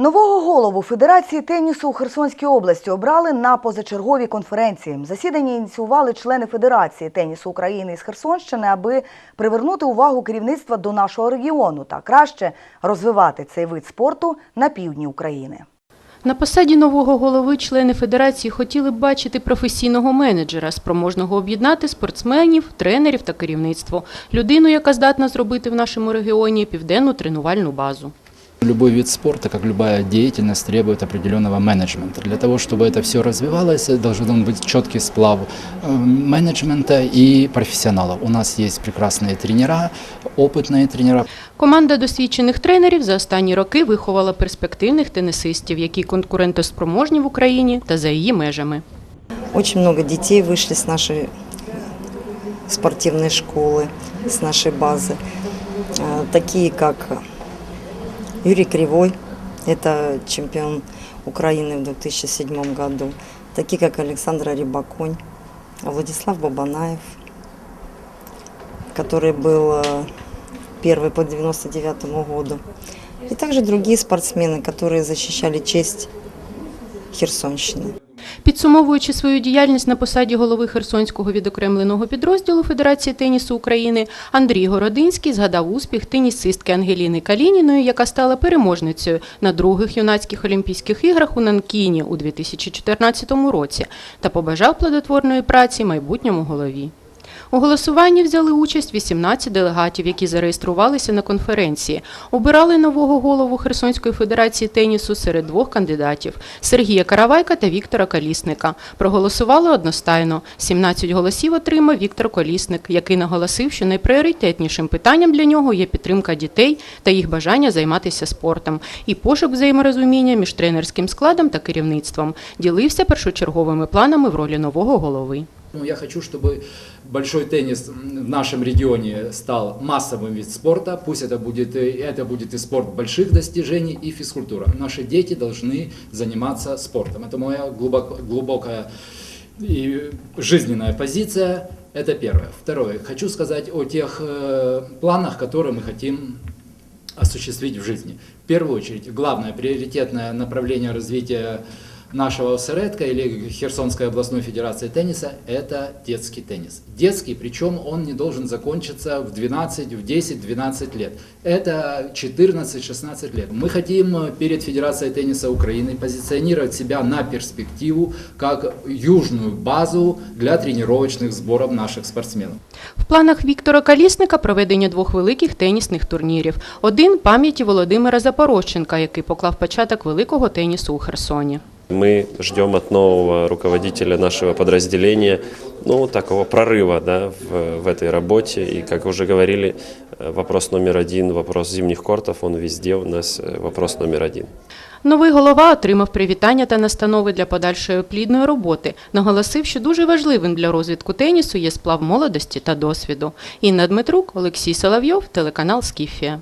Нового голову Федерації тенісу у Херсонській області обрали на позачерговій конференції. Засідання ініціювали члени Федерації тенісу України із Херсонщини, аби привернути увагу керівництва до нашого регіону та краще розвивати цей вид спорту на півдні України. На посаді нового голови члени федерації хотіли б бачити професійного менеджера, спроможного об'єднати спортсменів, тренерів та керівництво, людину, яка здатна зробити в нашому регіоні південну тренувальну базу. Любой вид спорта, как любая деятельность, требует определенного менеджмента. Для того, чтобы это все развивалось, должен быть четкий сплав э, менеджмента и профессионалов. У нас есть прекрасные тренера, опытные тренера. Команда досвідчених тренерів за останні роки виховала перспективних тенісистів, які конкурентоспроможні в Україні та за її межами. Очень много детей вышли с нашей спортивной школы, с нашей базы. А, Такие как Юрий Кривой, это чемпион Украины в 2007 году. Такие как Александр Рибаконь, Владислав Бабанаев, который был э, первый по 99 году. И также другие спортсмены, которые защищали честь Херсонщины. Підсумовуючи свою діяльність на посаді голови Херсонського відокремленого підрозділу Федерації тенісу України, Андрій Городинський згадав успіх тенісистки Ангеліни Калініної, яка стала переможницею на других юнацьких Олімпійських іграх у Нанкіні у 2014 році та побажав плодотворної праці майбутньому голові. У голосуванні взяли участь 18 делегатів, які зареєструвалися на конференції. Обирали нового голову Херсонської федерації тенісу серед двох кандидатів Сергія Каравайка та Віктора Колісника. Проголосували одностайно. 17 голосів отримав Віктор Колісник, який наголосив, що найпріоритетнішим питанням для нього є підтримка дітей та їх бажання займатися спортом і пошук взаєморозуміння між тренерським складом та керівництвом. Ділився першочерговими планами в ролі нового голови. Ну, я хочу, чтобы большой теннис в нашем регионе стал массовым вид спорта. Пусть это будет, и- это будет и спорт больших достижений, и физкультура. Наши дети должны заниматься спортом. Это моя глубоко- глубокая и жизненная позиция. Это первое. Второе. Хочу сказать о тех э, планах, которые мы хотим осуществить в жизни. В первую очередь, главное приоритетное направление развития нашего осередка или Херсонской областной федерации тенниса – это детский теннис. Детский, причем он не должен закончиться в 12, в 10-12 лет. Это 14-16 лет. Мы хотим э, перед Федерацией тенниса Украины позиционировать себя на перспективу как южную базу для тренировочных сборов наших спортсменов. В планах Віктора Калісника проведення двох великих тенісних турнірів. Один пам'яті Володимира Запорожченка, який поклав початок великого тенісу у Херсоні. Мы ждем от нового руководителя нашего подразделения ну, такого прорыва да, в, в этой работе. И, как уже говорили, э, вопрос номер один, вопрос зимних кортов, он везде у нас э, вопрос номер один. Новий голова отримав привітання та настанови для подальшої плідної роботи. Наголосив, що дуже важливим для розвитку тенісу є сплав молодості та досвіду. Інна Дмитрук, Олексій Соловйов, телеканал Скіфія.